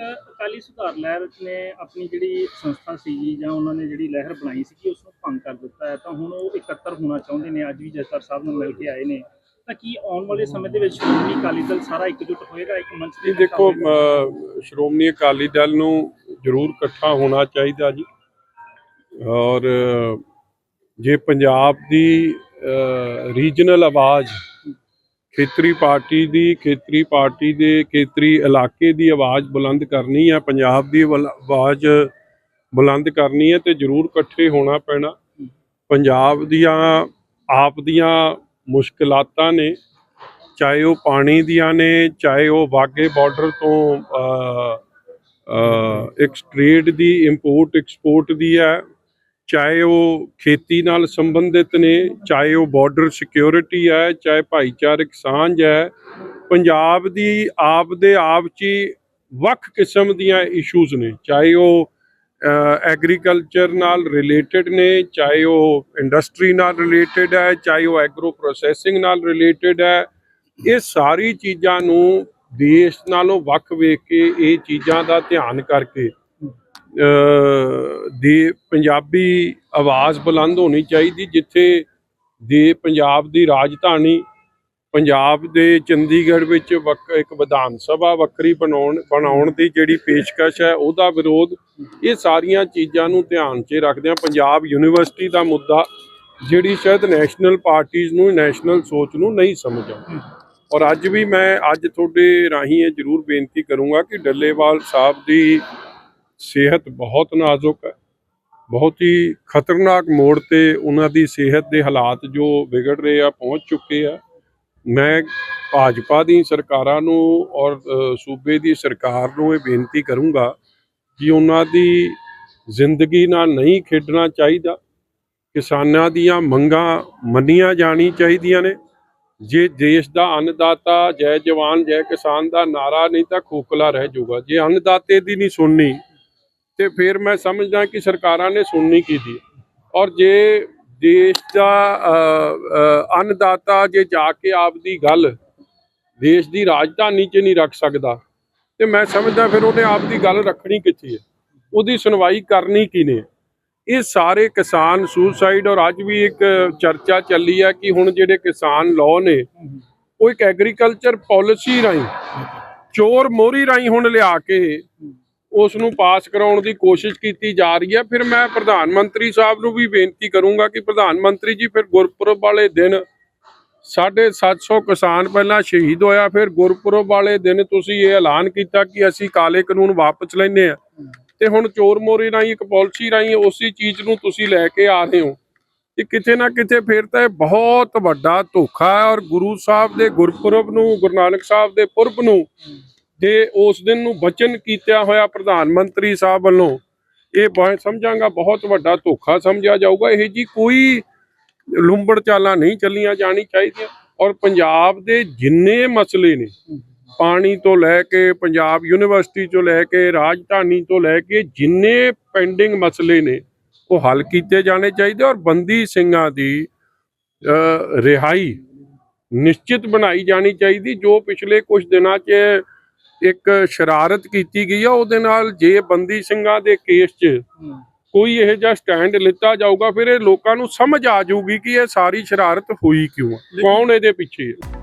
ਅਕਾਲੀ ਸੁਧਾਰ ਲਹਿਰ ਨੇ ਆਪਣੀ ਜਿਹੜੀ ਸੰਸਥਾ ਸੀ ਜਾਂ ਉਹਨਾਂ ਨੇ ਜਿਹੜੀ ਲਹਿਰ ਬਣਾਈ ਸੀ ਉਸ ਨੂੰ ਭੰਗ ਕਰ ਦਿੱਤਾ ਹੈ। ਤਾਂ ਹੁਣ ਉਹ ਇਕੱਤਰ ਹੋਣਾ ਚਾਹੁੰਦੇ ਨੇ ਅੱਜ ਵੀ ਜਸਕਰ ਸਾਹਿਬ ਨੂੰ ਮਿਲ ਕੇ ਆਏ ਨੇ। ਤਾਂ ਕੀ ਆਉਣ ਵਾਲੇ ਸਮੇਂ ਦੇ ਵਿੱਚ ਸ਼੍ਰੋਮਣੀ ਅਕਾਲੀ ਦਲ ਸਾਰਾ ਇਕਜੁੱਟ ਹੋਏਗਾ? ਇੱਕ ਮੰਚ ਤੇ ਦੇਖੋ ਸ਼੍ਰੋਮਣੀ ਅਕਾਲੀ ਦਲ ਨੂੰ ਜ਼ਰੂਰ ਇਕੱਠਾ ਹੋਣਾ ਚਾਹੀਦਾ ਜੀ। ਔਰ ਜੇ ਪੰਜਾਬ ਦੀ ਰੀਜਨਲ ਆਵਾਜ਼ ਖੇਤਰੀ ਪਾਰਟੀ ਦੀ, ਖੇਤਰੀ ਪਾਰਟੀ ਦੇ, ਖੇਤਰੀ ਇਲਾਕੇ ਦੀ ਆਵਾਜ਼ ਬੁਲੰਦ ਕਰਨੀ ਹੈ ਪੰਜਾਬ ਦੀ ਵਲ- ਆਵਾਜ਼ ਬੁਲੰਦ ਕਰਨੀ ਹੈ ਤੇ ਜ਼ਰੂਰ ਇਕੱਠੇ ਹੋਣਾ ਪੈਣਾ। ਪੰਜਾਬ ਦੀਆਂ, ਆਪ ਦੀਆਂ ਮੁਸ਼ਕਲਾਤਾਂ ਨੇ, ਚਾਹੇ ਉਹ ਪਾਣੀ ਦੀਆਂ ਨੇ, ਚਾਹੇ ਉਹ ਵਾਗੇ ਬਾਰਡਰ ਤੋਂ ਇੱਕ ਟ੍ਰੇਡ ਦੀ ਇੰਪੋਰਟ ਐਕਸਪੋਰਟ ਦੀ ਹੈ ਚਾਹੇ ਉਹ ਖੇਤੀ ਨਾਲ ਸੰਬੰਧਿਤ ਨੇ, ਚਾਹੇ ਉਹ ਬਾਰਡਰ ਸਿਕਿਉਰਿਟੀ ਹੈ, ਚਾਹੇ ਭਾਈਚਾਰਕ ਸਾਂਝ ਹੈ, ਪੰਜਾਬ ਦੀ ਆਪ ਦੇ ਆਪ 'ਚ ਹੀ ਵੱਖ ਕਿਸਮ ਦੀਆਂ ਇਸ਼ੂਜ਼ ਨੇ। ਚਾਹੇ ਉਹ ਐਗਰੀਕਲਚਰ ਨਾਲ ਰਿਲੇਟਡ ਨੇ, ਚਾਹੇ ਉਹ ਇੰਡਸਟਰੀ ਨਾਲ ਰਿਲੇਟਡ ਹੈ, ਚਾਹੇ ਉਹ ਐਗਰੋ ਪ੍ਰੋਸੈਸਿੰਗ ਨਾਲ ਰਿਲੇਟਡ ਹੈ, ਇਹ ਸਾਰੀ ਚੀਜ਼ਾਂ ਨੂੰ ਦੇਸ਼ ਨਾਲੋਂ ਵੱਖ ਵੇਖ ਕੇ ਇਹ ਚੀਜ਼ਾਂ ਦਾ ਧਿਆਨ ਕਰਕੇ ਦੀ ਪੰਜਾਬੀ ਆਵਾਜ਼ ਬੁਲੰਦ ਹੋਣੀ ਚਾਹੀਦੀ, ਜਿੱਥੇ ਦੇ ਪੰਜਾਬ ਦੀ ਰਾਜਧਾਨੀ ਪੰਜਾਬ ਦੇ ਚੰਡੀਗੜ੍ਹ ਵਿੱਚ ਵੱਖ ਇੱਕ ਵਿਧਾਨ ਸਭਾ ਵੱਖਰੀ ਬਣਾਉਣ ਬਣਾਉਣ ਦੀ ਜਿਹੜੀ ਪੇਸ਼ਕਸ਼ ਹੈ, ਉਹਦਾ ਵਿਰੋਧ ਇਹ ਸਾਰੀਆਂ ਚੀਜ਼ਾਂ ਨੂੰ ਧਿਆਨ 'ਚ ਰੱਖਦਿਆਂ ਪੰਜਾਬ ਯੂਨੀਵਰਸਿਟੀ ਦਾ ਮੁੱਦਾ ਜਿਹੜੀ ਸ਼ਾਇਦ ਨੈਸ਼ਨਲ ਪਾਰਟੀਆਂ ਨੂੰ, ਨੈਸ਼ਨਲ ਸੋਚ ਨੂੰ ਨਹੀਂ ਸਮਝ ਆਉਂਦੀ। ਔਰ ਅੱਜ ਵੀ ਮੈਂ, ਅੱਜ ਤੁਹਾਡੇ ਰਾਹੀਂ ਇਹ ਜ਼ਰੂਰ ਬੇਨਤੀ ਕਰੂੰਗਾ ਕਿ ਡੱਲੇਵਾਲ ਸਾਹਿਬ ਦੀ ਸਿਹਤ ਬਹੁਤ ਨਾਜ਼ੁਕ ਹੈ। ਬਹੁਤ ਹੀ ਖਤਰਨਾਕ ਮੋੜ ਤੇ ਉਹਨਾਂ ਦੀ ਸਿਹਤ ਦੇ ਹਾਲਾਤ ਜੋ ਵਿਗੜ ਰਹੇ ਆ, ਪਹੁੰਚ ਚੁੱਕੇ ਆ। ਮੈਂ ਭਾਜਪਾ ਦੀ ਸਰਕਾਰਾਂ ਨੂੰ ਔਰ ਸੂਬੇ ਦੀ ਸਰਕਾਰ ਨੂੰ ਇਹ ਬੇਨਤੀ ਕਰੂੰਗਾ ਕਿ ਉਹਨਾਂ ਦੀ ਜ਼ਿੰਦਗੀ ਨਾਲ ਨਹੀਂ ਖੇਡਣਾ ਚਾਹੀਦਾ। ਕਿਸਾਨਾਂ ਦੀਆਂ ਮੰਗਾਂ ਮੰਨੀਆਂ ਜਾਣੀ ਚਾਹੀਦੀਆਂ ਨੇ। ਜੇ ਦੇਸ਼ ਦਾ ਅੰਨਦਾਤਾ, ਜੈ ਜਵਾਨ, ਜੈ ਕਿਸਾਨ ਦਾ ਨਾਰਾ ਨਹੀਂ ਤਾਂ ਖੋਖਲਾ ਰਹਿ ਜਾਊਗਾ। ਜੇ ਅੰਨਦਾਤੇ ਦੀ ਨਹੀਂ ਸੁਣਨੀ ਤੇ ਫਿਰ ਮੈਂ ਸਮਝਦਾ ਕਿ ਸਰਕਾਰਾਂ ਨੇ ਸੁਣਨੀ ਕੀਤੀ ਔਰ ਜੇ ਦੇਸ਼ ਦਾ ਅੰਨਦਾਤਾ ਜੇ ਜਾ ਕੇ ਆਪਦੀ ਗੱਲ ਦੇਸ਼ ਦੀ ਰਾਜਧਾਨੀ 'ਚ ਨਹੀਂ ਰੱਖ ਸਕਦਾ, ਤੇ ਮੈਂ ਸਮਝਦਾ ਫਿਰ ਉਹਨੇ ਆਪਦੀ ਗੱਲ ਰੱਖਣੀ ਕਿੱਥੇ ਹੈ? ਉਹਦੀ ਸੁਣਵਾਈ ਕਰਨੀ ਕਿਨੇ ਇਹ ਸਾਰੇ ਕਿਸਾਨ ਸੁਸਾਈਡ ਔਰ ਅੱਜ ਵੀ ਇੱਕ ਚਰਚਾ ਚੱਲੀ ਹੈ ਕਿ ਹੁਣ ਜਿਹੜੇ ਕਿਸਾਨ ਲਾਅ ਨੇ, ਉਹ ਇੱਕ ਐਗਰੀਕਲਚਰ ਪਾਲਿਸੀ ਰਾਹੀਂ, ਚੋਰ ਮੋਰੀ ਰਾਹੀਂ ਹੁਣ ਲਿਆ ਕੇ ਉਸ ਨੂੰ ਪਾਸ ਕਰਾਉਣ ਦੀ ਕੋਸ਼ਿਸ਼ ਕੀਤੀ ਜਾ ਰਹੀ ਹੈ। ਫਿਰ ਮੈਂ ਪ੍ਰਧਾਨ ਮੰਤਰੀ ਸਾਹਿਬ ਨੂੰ ਵੀ ਬੇਨਤੀ ਕਰੂੰਗਾ ਕਿ ਪ੍ਰਧਾਨ ਮੰਤਰੀ ਜੀ, ਫਿਰ ਗੁਰਪੁਰਬ ਵਾਲੇ ਦਿਨ ਸਾਢੇ 700 ਕਿਸਾਨ ਪਹਿਲਾਂ ਸ਼ਹੀਦ ਹੋਇਆ। ਫਿਰ ਗੁਰਪੁਰਬ ਵਾਲੇ ਦਿਨ ਤੁਸੀਂ ਇਹ ਐਲਾਨ ਕੀਤਾ ਕਿ ਅਸੀਂ ਕਾਲੇ ਕਾਨੂੰਨ ਵਾਪਸ ਲੈਨੇ ਆ ਤੇ ਹੁਣ ਚੋਰ ਮੋਰੀ ਰਾਹੀਂ, ਇੱਕ ਪਾਲਿਸੀ ਰਾਹੀਂ ਉਸੇ ਚੀਜ਼ ਨੂੰ ਤੁਸੀਂ ਲੈ ਕੇ ਆ ਰਹੇ ਹੋ। ਕਿ ਕਿਤੇ ਨਾ ਕਿਤੇ ਫਿਰ ਤਾਂ ਇਹ ਬਹੁਤ ਵੱਡਾ ਧੋਖਾ ਹੈ ਔਰ ਗੁਰੂ ਸਾਹਿਬ ਦੇ ਗੁਰਪੁਰਬ ਨੂੰ, ਗੁਰੂ ਨਾਨਕ ਸਾਹਿਬ ਦੇ ਪੁਰਬ ਨੂੰ ਤੇ ਉਸ ਦਿਨ ਨੂੰ ਬਚਨ ਕੀਤਾ ਹੋਇਆ ਪ੍ਰਧਾਨ ਮੰਤਰੀ ਸਾਹਿਬ ਵੱਲੋਂ, ਇਹ ਮੈਂ ਸਮਝਾਂਗਾ, ਬਹੁਤ ਵੱਡਾ ਧੋਖਾ ਸਮਝਿਆ ਜਾਊਗਾ। ਇਹ ਜੀ ਕੋਈ ਲੁੰਬੜ ਚਾਲਾਂ ਨਹੀਂ ਚੱਲੀਆਂ ਜਾਣੀ ਚਾਹੀਦੀਆਂ। ਔਰ ਪੰਜਾਬ ਦੇ ਜਿੰਨੇ ਮਸਲੇ ਨੇ, ਪਾਣੀ ਤੋਂ ਲੈ ਕੇ, ਪੰਜਾਬ ਯੂਨੀਵਰਸਿਟੀ ਤੋਂ ਲੈ ਕੇ, ਰਾਜਧਾਨੀ ਤੋਂ ਲੈ ਕੇ, ਜਿੰਨੇ ਪੈਂਡਿੰਗ ਮਸਲੇ ਨੇ, ਉਹ ਹੱਲ ਕੀਤੇ ਜਾਣੇ ਚਾਹੀਦੇ। ਔਰ ਬੰਦੀ ਸਿੰਘਾਂ ਦੀ ਰਿਹਾਈ ਨਿਸ਼ਚਿਤ ਬਣਾਈ ਜਾਣੀ ਚਾਹੀਦੀ। ਜੋ ਪਿਛਲੇ ਕੁਝ ਦਿਨਾਂ 'ਚ ਇੱਕ ਸ਼ਰਾਰਤ ਕੀਤੀ ਗਈ ਆ ਉਹਦੇ ਨਾਲ ਜੇ ਬੰਦੀ ਸਿੰਘਾਂ ਦੇ ਕੇਸ 'ਚ ਕੋਈ ਇਹ ਜਿਹਾ ਸਟੈਂਡ ਲਿੱਤਾ ਜਾਊਗਾ ਫਿਰ ਇਹ ਲੋਕਾਂ ਨੂੰ ਸਮਝ ਆ ਜਾਊਗੀ ਕਿ ਇਹ ਸਾਰੀ ਸ਼ਰਾਰਤ ਹੋਈ ਕਿਉਂ ਆ ਕੌਣ ਇਹਦੇ ਪਿੱਛੇ ਹੈ